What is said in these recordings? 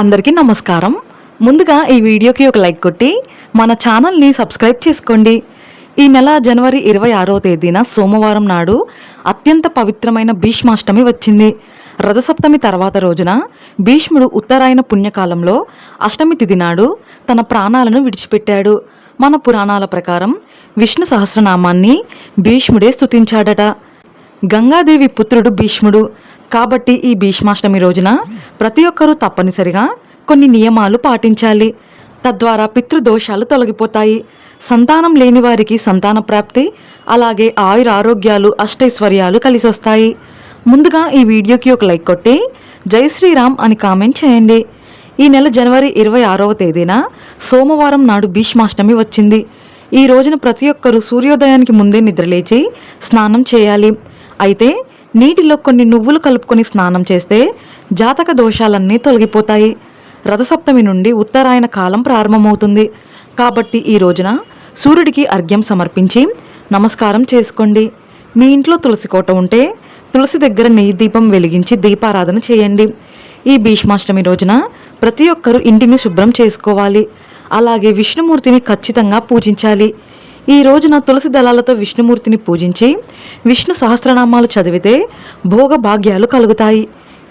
అందరికీ నమస్కారం. ముందుగా ఈ వీడియోకి ఒక లైక్ కొట్టి మన ఛానల్ని సబ్స్క్రైబ్ చేసుకోండి. ఈ నెల జనవరి ఇరవై ఆరవ తేదీన సోమవారం నాడు అత్యంత పవిత్రమైన భీష్మాష్టమి వచ్చింది. రథసప్తమి తర్వాత రోజున భీష్ముడు ఉత్తరాయణ పుణ్యకాలంలో అష్టమి తిథి నాడు తన ప్రాణాలను విడిచిపెట్టాడు. మన పురాణాల ప్రకారం విష్ణు సహస్రనామాన్ని భీష్ముడే స్తుతించాడట. గంగాదేవి పుత్రుడు భీష్ముడు. కాబట్టి ఈ భీష్మాష్టమి రోజున ప్రతి ఒక్కరూ తప్పనిసరిగా కొన్ని నియమాలు పాటించాలి. తద్వారా పితృదోషాలు తొలగిపోతాయి. సంతానం లేని వారికి సంతాన ప్రాప్తి అలాగే ఆయుర ఆరోగ్యాలు అష్టైశ్వర్యాలు కలిసొస్తాయి. ముందుగా ఈ వీడియోకి ఒక లైక్ కొట్టి జై శ్రీరామ్ అని కామెంట్ చేయండి. ఈ నెల జనవరి ఇరవై ఆరవ తేదీన సోమవారం నాడు భీష్మాష్టమి వచ్చింది. ఈ రోజున ప్రతి ఒక్కరూ సూర్యోదయానికి ముందే నిద్రలేచి స్నానం చేయాలి. అయితే నీటిలో కొన్ని నువ్వులు కలుపుకొని స్నానం చేస్తే జాతక దోషాలన్నీ తొలగిపోతాయి. రథసప్తమి నుండి ఉత్తరాయణ కాలం ప్రారంభమవుతుంది. కాబట్టి ఈ రోజున సూర్యుడికి అర్ఘ్యం సమర్పించి నమస్కారం చేసుకోండి. మీ ఇంట్లో తులసి కోట ఉంటే తులసి దగ్గర నెయ్యి దీపం వెలిగించి దీపారాధన చేయండి. ఈ భీష్మాష్టమి రోజున ప్రతి ఒక్కరూ ఇంటిని శుభ్రం చేసుకోవాలి. అలాగే విష్ణుమూర్తిని ఖచ్చితంగా పూజించాలి. ఈ రోజున తులసి దళాలతో విష్ణుమూర్తిని పూజించి విష్ణు సహస్రనామాలు చదివితే భోగ భాగ్యాలు కలుగుతాయి.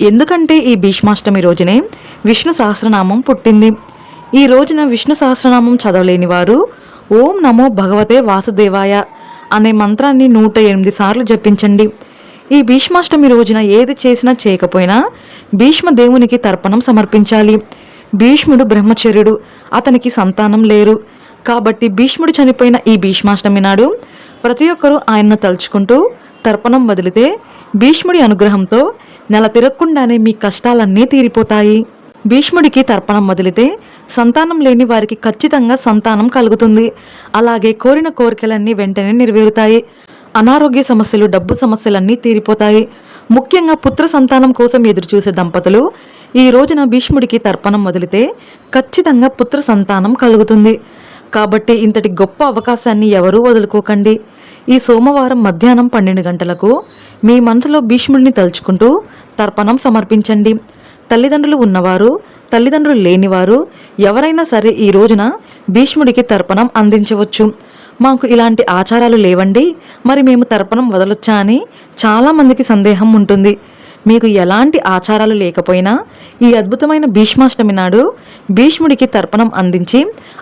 ఎందుకంటే ఈ భీష్మాష్టమి రోజునే విష్ణు సహస్రనామం పుట్టింది. ఈ రోజున విష్ణు సహస్రనామం చదవలేని వారు ఓం నమో భగవతే వాసుదేవాయ అనే మంత్రాన్ని నూట ఎనిమిది సార్లు జపించండి. ఈ భీష్మాష్టమి రోజున ఏది చేసినా చేయకపోయినా భీష్మ దేవునికి తర్పణం సమర్పించాలి. భీష్ముడు బ్రహ్మచర్యుడు అతనికి సంతానం లేరు. కాబట్టి భీష్ముడు చనిపోయిన ఈ భీష్మాష్టమి నాడు ప్రతి ఒక్కరూ ఆయన్ను తలుచుకుంటూ తర్పణం వదిలితే భీష్ముడి అనుగ్రహంతో నెల తిరగకుండానే మీ కష్టాలన్నీ తీరిపోతాయి. భీష్ముడికి తర్పణం వదిలితే సంతానం లేని వారికి ఖచ్చితంగా సంతానం కలుగుతుంది. అలాగే కోరిన కోరికలన్నీ వెంటనే నెరవేరుతాయి. అనారోగ్య సమస్యలు డబ్బు సమస్యలన్నీ తీరిపోతాయి. ముఖ్యంగా పుత్ర సంతానం కోసం ఎదురుచూసే దంపతులు ఈ రోజున భీష్ముడికి తర్పణం వదిలితే ఖచ్చితంగా పుత్ర సంతానం కలుగుతుంది. కాబట్టి ఇంతటి గొప్ప అవకాశాన్ని ఎవరూ వదులుకోకండి. ఈ సోమవారం మధ్యాహ్నం పన్నెండు గంటలకు మీ మనసులో భీష్ముడిని తలుచుకుంటూ తర్పణం సమర్పించండి. తల్లిదండ్రులు ఉన్నవారు తల్లిదండ్రులు లేనివారు ఎవరైనా సరే ఈ రోజున భీష్ముడికి తర్పణం అందించవచ్చు. మాకు ఇలాంటి ఆచారాలు లేవండి. మరి మేము తర్పణం వదలొచ్చా అని చాలామందికి సందేహం ఉంటుంది. మీకు ఎలాంటి ఆచారాలు లేకపోయినా ఈ అద్భుతమైన భీష్మాష్టమి నాడు భీష్ముడికి తర్పణం అందించి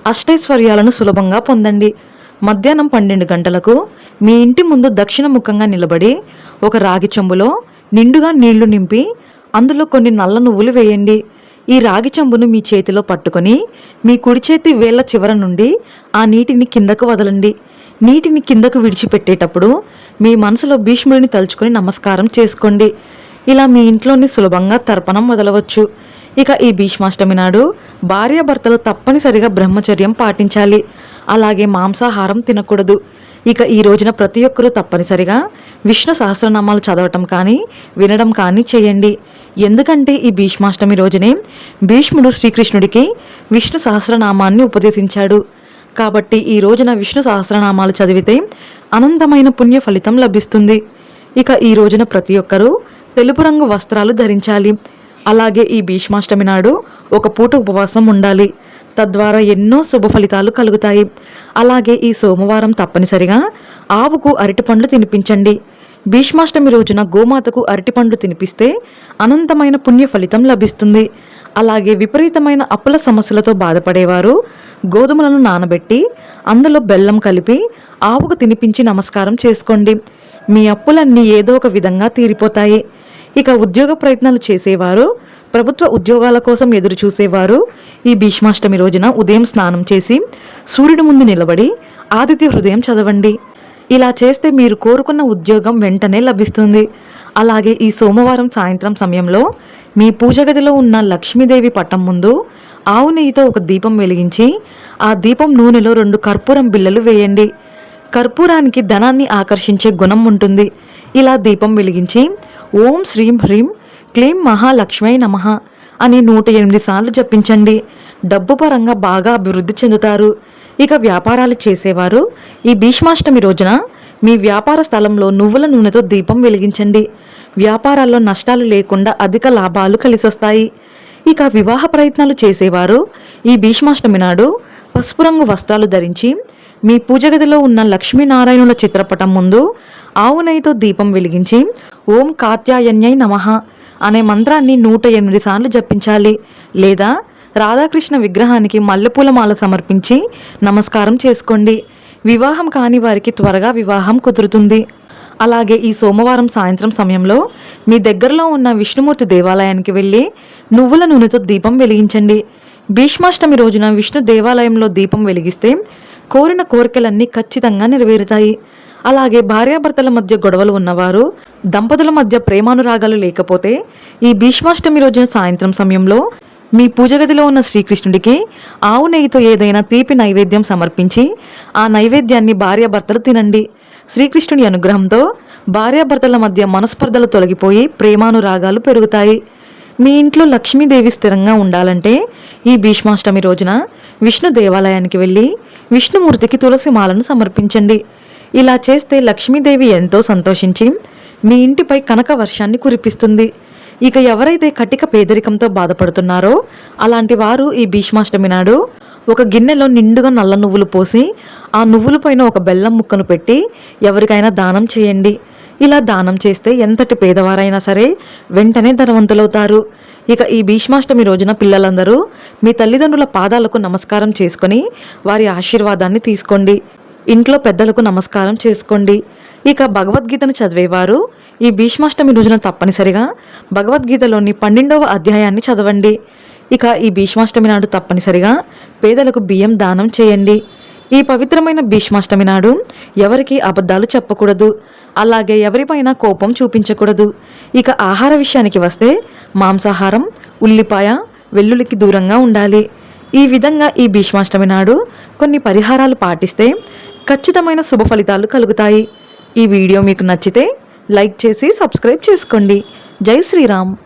అష్టైశ్వర్యాలను సులభంగా పొందండి. మధ్యాహ్నం పన్నెండు గంటలకు మీ ఇంటి ముందు దక్షిణ ముఖంగా నిలబడి ఒక రాగి చెంబులో నిండుగా నీళ్ళు నింపి అందులో కొన్ని నల్ల నువ్వులు వేయండి. ఈ రాగి చెంబును మీ చేతిలో పట్టుకొని మీ కుడి చేతి వేళ్ళ చివర నుండి ఆ నీటిని కిందకు వదలండి. నీటిని కిందకు విడిచిపెట్టేటప్పుడు మీ మనసులో భీష్ముడిని తలుచుకొని నమస్కారం చేసుకోండి. ఇలా మీ ఇంట్లోని సులభంగా తర్పణం వదలవచ్చు. ఇక ఈ భీష్మాష్టమి నాడు భార్యాభర్తలు తప్పనిసరిగా బ్రహ్మచర్యం పాటించాలి. అలాగే మాంసాహారం తినకూడదు. ఇక ఈ రోజున ప్రతి ఒక్కరూ తప్పనిసరిగా విష్ణు సహస్రనామాలు చదవటం కానీ వినడం కానీ చేయండి. ఎందుకంటే ఈ భీష్మాష్టమి రోజునే భీష్ముడు శ్రీకృష్ణుడికి విష్ణు సహస్రనామాన్ని ఉపదేశించాడు. కాబట్టి ఈ రోజున విష్ణు సహస్రనామాలు చదివితే అనంతమైన పుణ్య ఫలితం లభిస్తుంది. ఇక ఈ రోజున ప్రతి ఒక్కరూ తెలుపు రంగు వస్త్రాలు ధరించాలి. అలాగే ఈ భీష్మాష్టమి నాడు ఒక పూట ఉపవాసం ఉండాలి. తద్వారా ఎన్నో శుభ ఫలితాలు కలుగుతాయి. అలాగే ఈ సోమవారం తప్పనిసరిగా ఆవుకు అరటిపండ్లు తినిపించండి. భీష్మాష్టమి రోజున గోమాతకు అరటిపండ్లు తినిపిస్తే అనంతమైన పుణ్య ఫలితం లభిస్తుంది. అలాగే విపరీతమైన అప్పుల సమస్యలతో బాధపడేవారు గోధుమలను నానబెట్టి అందులో బెల్లం కలిపి ఆవుకు తినిపించి నమస్కారం చేసుకోండి. మీ అప్పులన్నీ ఏదో ఒక విధంగా తీరిపోతాయి. ఇక ఉద్యోగ ప్రయత్నాలు చేసేవారు ప్రభుత్వ ఉద్యోగాల కోసం ఎదురు చూసేవారు ఈ భీష్మాష్టమి రోజున ఉదయం స్నానం చేసి సూర్యుడి ముందు నిలబడి ఆదిత్య హృదయం చదవండి. ఇలా చేస్తే మీరు కోరుకున్న ఉద్యోగం వెంటనే లభిస్తుంది. అలాగే ఈ సోమవారం సాయంత్రం సమయంలో మీ పూజ గదిలో ఉన్న లక్ష్మీదేవి పట్టం ముందు ఆవు నెయ్యితో ఒక దీపం వెలిగించి ఆ దీపం నూనెలో రెండు కర్పూరం బిళ్ళలు వేయండి. కర్పూరానికి ధనాన్ని ఆకర్షించే గుణం ఉంటుంది. ఇలా దీపం వెలిగించి ఓం శ్రీం హ్రీం క్లీం మహాలక్ష్మై నమః అని నూట ఎనిమిది సార్లు జపించండి. డబ్బు పరంగా బాగా అభివృద్ధి చెందుతారు. ఇక వ్యాపారాలు చేసేవారు ఈ భీష్మాష్టమి రోజున మీ వ్యాపార స్థలంలో నువ్వుల నూనెతో దీపం వెలిగించండి. వ్యాపారాల్లో నష్టాలు లేకుండా అధిక లాభాలు కలిసొస్తాయి. ఇక వివాహ ప్రయత్నాలు చేసేవారు ఈ భీష్మాష్టమి నాడు పసుపు రంగు వస్త్రాలు ధరించి మీ పూజ గదిలో ఉన్న లక్ష్మీనారాయణుల చిత్రపటం ముందు ఆవు నెయ్యితో దీపం వెలిగించి ఓం కాత్యాయన్యై నమః అనే మంత్రాన్ని నూట ఎనిమిది సార్లు జపించాలి. లేదా రాధాకృష్ణ విగ్రహానికి మల్లెపూల మాల సమర్పించి నమస్కారం చేసుకోండి. వివాహం కాని వారికి త్వరగా వివాహం కుదురుతుంది. అలాగే ఈ సోమవారం సాయంత్రం సమయంలో మీ దగ్గరలో ఉన్న విష్ణుమూర్తి దేవాలయానికి వెళ్ళి నువ్వుల నూనెతో దీపం వెలిగించండి. భీష్మాష్టమి రోజున విష్ణు దేవాలయంలో దీపం వెలిగిస్తే కోరిన కోరికలన్నీ ఖచ్చితంగా నెరవేరుతాయి. అలాగే భార్యాభర్తల మధ్య గొడవలు ఉన్నవారు దంపతుల మధ్య ప్రేమానురాగాలు లేకపోతే ఈ భీష్మాష్టమి రోజున సాయంత్రం సమయంలో మీ పూజగదిలో ఉన్న శ్రీకృష్ణుడికి ఆవు నెయ్యితో ఏదైనా తీపి నైవేద్యం సమర్పించి ఆ నైవేద్యాన్ని భార్యాభర్తలు తినండి. శ్రీకృష్ణుడి అనుగ్రహంతో భార్యాభర్తల మధ్య మనస్పర్ధలు తొలగిపోయి ప్రేమానురాగాలు పెరుగుతాయి. మీ ఇంట్లో లక్ష్మీదేవి స్థిరంగా ఉండాలంటే ఈ భీష్మాష్టమి రోజున విష్ణు దేవాలయానికి వెళ్ళి విష్ణుమూర్తికి తులసి మాలను సమర్పించండి. ఇలా చేస్తే లక్ష్మీదేవి ఎంతో సంతోషించి మీ ఇంటిపై కనక వర్షాన్ని కురిపిస్తుంది. ఇక ఎవరైతే కటిక పేదరికంతో బాధపడుతున్నారో అలాంటి వారు ఈ భీష్మాష్టమి నాడు ఒక గిన్నెలో నిండుగా నల్ల నువ్వులు పోసి ఆ నువ్వుల పైన ఒక బెల్లం ముక్కను పెట్టి ఎవరికైనా దానం చేయండి. ఇలా దానం చేస్తే ఎంతటి పేదవారైనా సరే వెంటనే ధనవంతులవుతారు. ఇక ఈ భీష్మాష్టమి రోజున పిల్లలందరూ మీ తల్లిదండ్రుల పాదాలకు నమస్కారం చేసుకొని వారి ఆశీర్వాదాన్ని తీసుకోండి. ఇంట్లో పెద్దలకు నమస్కారం చేసుకోండి. ఇక భగవద్గీతను చదివేవారు ఈ భీష్మాష్టమి రోజున తప్పనిసరిగా భగవద్గీతలోని పన్నెండవ అధ్యాయాన్ని చదవండి. ఇక ఈ భీష్మాష్టమి నాడు తప్పనిసరిగా పేదలకు బియ్యం దానం చేయండి. ఈ పవిత్రమైన భీష్మాష్టమి నాడు ఎవరికి అబద్ధాలు చెప్పకూడదు. అలాగే ఎవరిపైన కోపం చూపించకూడదు. ఇక ఆహార విషయానికి వస్తే మాంసాహారం ఉల్లిపాయ వెల్లుల్లికి దూరంగా ఉండాలి. ఈ విధంగా ఈ భీష్మాష్టమి నాడు కొన్ని పరిహారాలు పాటిస్తే ఖచ్చితమైన శుభ ఫలితాలు కలుగుతాయి. ఈ వీడియో మీకు నచ్చితే లైక్ చేసి సబ్స్క్రైబ్ చేసుకోండి. జై శ్రీరామ్.